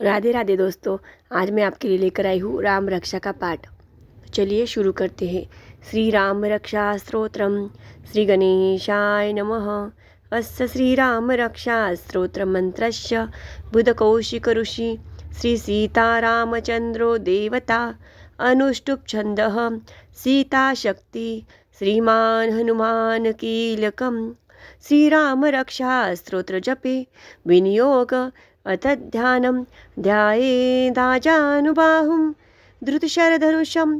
राधे राधे दोस्तों, आज मैं आपके लिए लेकर आई हूँ राम रक्षा का पाठ। चलिए शुरू करते हैं। श्री राम रक्षा स्तोत्रम श्री गणेशाय नमः। अस्य श्री राम रक्षा स्तोत्र मंत्रस्य बुधकौशिक ऋषि श्री सीता रामचंद्रो देवता अनुष्टुप छंद सीता शक्ति श्रीमान हनुमान कीलकम। जपे, विनियोग अथ ध्यानं ध्यायेदाजानुबाहुं धृतशरधनुषं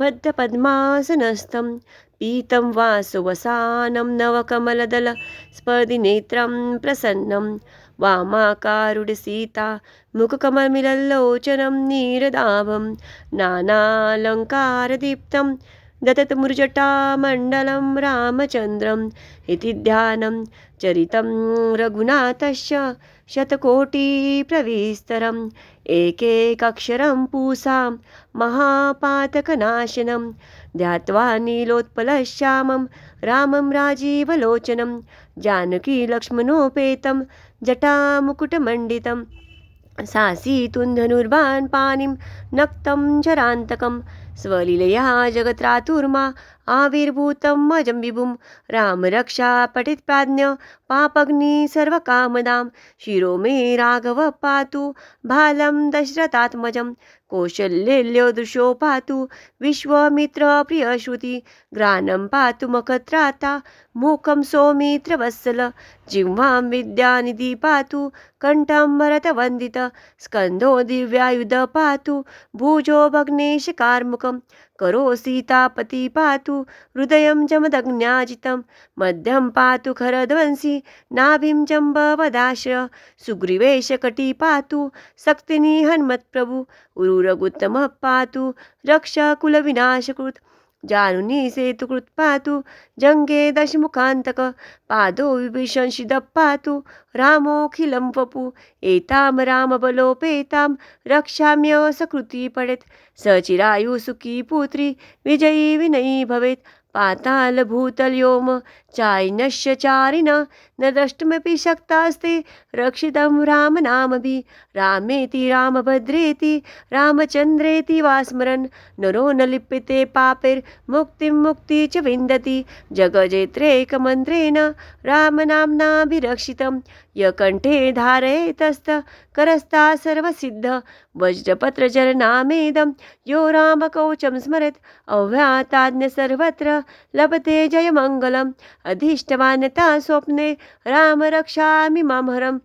बद्धपद्मासनस्थं पीतं वासुवसानं नवकमलदलस्पर्धिनेत्रं प्रसन्नं वामाकारुडसीता मुखकमलमिलल्लोचनं नीरदाभं नानालङ्कारदीप्तं दततमुर्जटामण्डलं रामचन्द्रम् इति ध्यानं चरितं रघुनाथस्य शतकोटिप्रविस्तरम् एकैकक्षरं पूसां महापातकनाशनं ध्यात्वा नीलोत्पलश्यामं रामं राजीवलोचनं जानकीलक्ष्मणोपेतं जटामुकुटमण्डितं सासीतुन्धनुर्वान् पाणिं नक्तं जरान्तकं स्वलीलया जगत्रातुर्मा आविर्भूतम् अजं विभुं। रामरक्षा पठितप्राज्ञ पापग्नि सर्वकामदां। शिरो मे राघव पातु, बालं दशरथात्मजं कौशल्येल्यो दृशो पातु विश्वामित्रप्रियश्रुति ग्रानं पातु मखत्राता मुखं सौमित्रवत्सल जिह्वां विद्यानिधि पातु, कण्ठं भरतवन्दित। स्कन्धो दिव्यायुध पातु, भुजो भग्नेशकार्मुकं करो सीतापति पातु हृदयं जमदग्न्याजितं मध्यं पातु खरध्वंसि नाभिं जम्बवदाश्रय सुग्रीवेशकटी पातु शक्तिनि हन्मत्प्रभु उरुरगुत्तमः पातु रक्षकुलविनाशकृत् जानुनी सेतुकृत् पातु जङ्गे दशमुखान्तक पादो विभीषंशिदः पातु रामोऽखिलं वपु एतां रामबलोपेतां रक्षाम्य सकृती पडेत् सचिरायु सुखी पुत्री विजयी विनयी भवेत्। पातालभूतलयोम चायनश्य चारिण, न द्रष्टुमपि शक्तास्ते। रक्षितं रामनामभिः रामेति रामभद्रेति, रामचन्द्रेति वा नरो न लिप्यते पापैर्मुक्तिं मुक्ति च विन्दति। जगजेत्रेकमन्त्रेण रामनाम्नाभिरक्षितं य कण्ठे धारयेतस्त, करस्ता सर्वसिद्ध। वज्रपत्रजरनामेदं यो रामकवचं स्मरत्। अव्याताज्ञ सर्वत्र लभते जय जयमङ्गलम् अधीष्टवान् स्वप्ने राम रक्षामि माँ हरम्।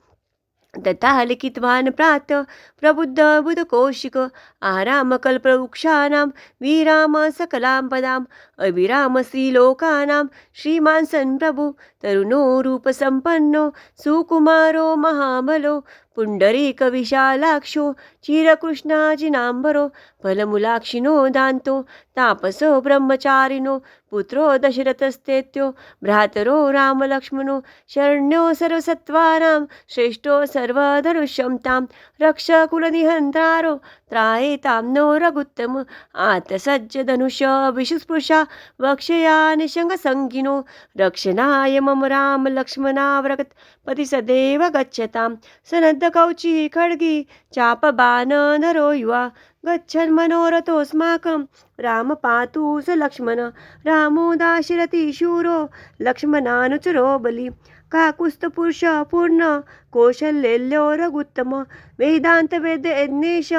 ततः लिखितवान् प्रातः प्रबुद्धबुधकौशिक आरामकल्पवृक्षाणां विराम सकलां पदाम् अविराम श्रीमान् सन् प्रभु तरुणो रूपसम्पन्नो सुकुमारो महाबलो पुण्डरीकविशालाक्षो चिरकृष्णाजिनाम्बरो फलमुलाक्षिणो दान्तो तापसो ब्रह्मचारिणो पुत्रो दशरथस्तेत्यो भ्रातरो रामलक्ष्मणो शरण्यो सर्वसत्त्वानां श्रेष्ठो सर्वधनुष्यं तां रक्षकुलनिहन्तारो त्रायेतां नो रघुत्तम आतसज्जधनुष विशुस्पृशा वक्षया निशङ्गसङ्गिनो रक्षणाय मम राम लक्ष्मणाव्रगत् पति सदैव गच्छतां सनद्धकौची खड्गी चापबाणधरो युवा गच्छन् मनोरथोऽस्माकं राम पातु स लक्ष्मण। रामो दाशरथि शूरो। लक्ष्मणानुचरो बलि। काकुस्तपुरुष पूर्ण। कौशल्यो रघुत्तम। वेदान्तवेदयज्ञेश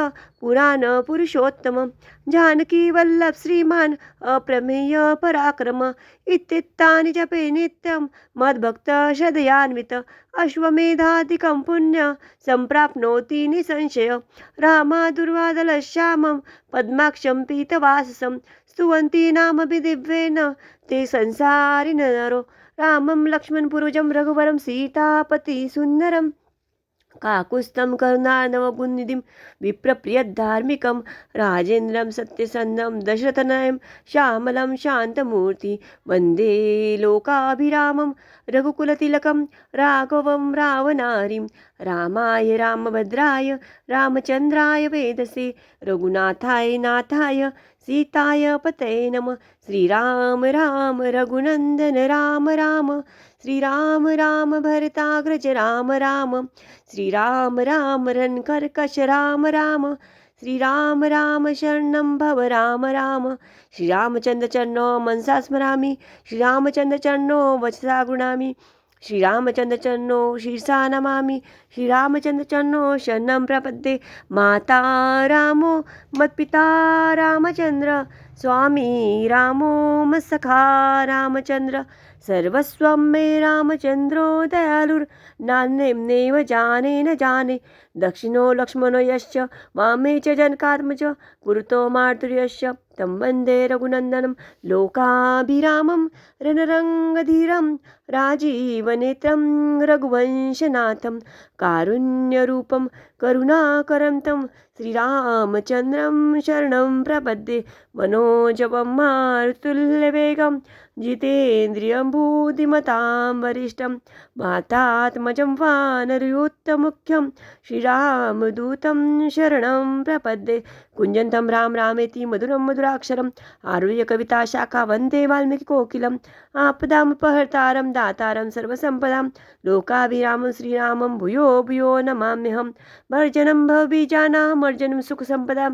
पुराण पुरुषोत्तम। जानकी वल्लभ श्रीमान् अप्रमेय पराक्रम। इत्थितानि जपे नित्यं। मद्भक्त श्रदयान्वित अश्वमेधादिकं पुण्य सम्प्राप्नोति निसंशय। रामादुर्वादलश्यामं पद्माक्षं पीतवाससं स्तुवन्ति नामपि दिव्येन ते संसारि नरो रामं लक्ष्मणपुरुजं रघुवरं सीतापति सुन्दरम् काकुस्तं करुणानवगुणनिधिं विप्रप्रियधार्मिकं राजेन्द्रं सत्यसन्नं दशरथनयं श्यामलं शान्तमूर्ति वन्दे लोकाभिरामं रघुकुलतिलकं राघवं रावणारिं रामाय रामभद्राय रामचंद्राय वेदसे रघुनाथाय नाथाय सीताय पतये नम। श्रीराम राम रघुनंदन राम राम। श्रीराम राम भरताग्रज राम राम। श्रीराम राम रणकर्कश राम राम। श्रीराम राम शरणं भव राम राम। श्रीरामचन्द्रचरणो मनसा स्मरामि। श्रीरामचन्द्रचरणो वचसा गृणामि। श्रीरामचन्द्रचरणो शीर्षा नमामि। श्रीरामचन्द्रचरणो शरणं प्रपद्ये. माता रामो मत्पिता रामचन्द्र स्वामी रामो मत्सखा रामचन्द्र सर्वस्वं मे रामचन्द्रो दयालुर्नान्येव जाने न जाने. दक्षिणो लक्ष्मणो यश्च वामे च जनकात्मज कुरुतो मातुर्यश्च तं वन्दे रघुनन्दनं. लोकाभिरामं रणरङ्गधीरं राजीवनेत्रं रघुवंशनाथं. कारुण्यरूपं करुणाकरं तं श्रीरामचन्द्रं शरणं प्रपद्ये मनोजवं मारुतुल्यवेगं जितेन्द्रियं बुद्धिमतां वरिष्ठं मातात्मजं वानरयुक्तमुख्यं श्रीरामदूतं शरणं प्रपद्ये कुञ्जन्तं राम रामेति मधुरं मधुराक्षरम् आरुह्य कविता शाखा वंदे वाल्मीकिकोकिलम् आपदामुपहर्तारं दातारं सर्वसम्पदां लोकाभिरामं श्रीरामं भूयो भूयो नमाम्यहं भर्जनं भवबीजानां વર્જનમ સુખ સંપદા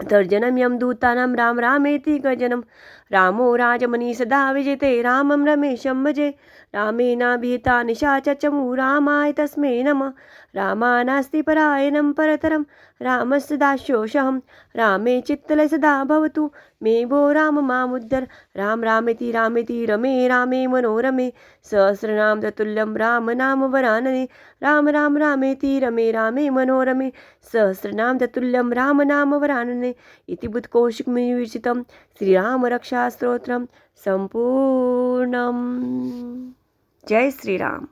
તર્જનમ દૂતાનામ રામ રામેતિ ગજનમ રામો રાજમની સદા વિજેતે રામમ રમેશમ ભજે रामेणाभिहिता निशाचचमु रामाय तस्मै नमः। रामा नास्ति परायणं परतरं रामस्य दास्योऽहं रामे चित्तले सदा भवतु मे भो राम मामुद्धर राम रामेति रामेति रमे रामे मनोरमे। सहस्रनाम ततुल्यं राम नाम वरानने। राम राम रामेति रमे रामे मनोरमे। सहस्रनाम ततुल्यं राम नाम वरानने। इति बुत्कौशिकमिविरचितं श्रीरामरक्षास्तोत्रं सम्पूर्णम्। जय श्री राम।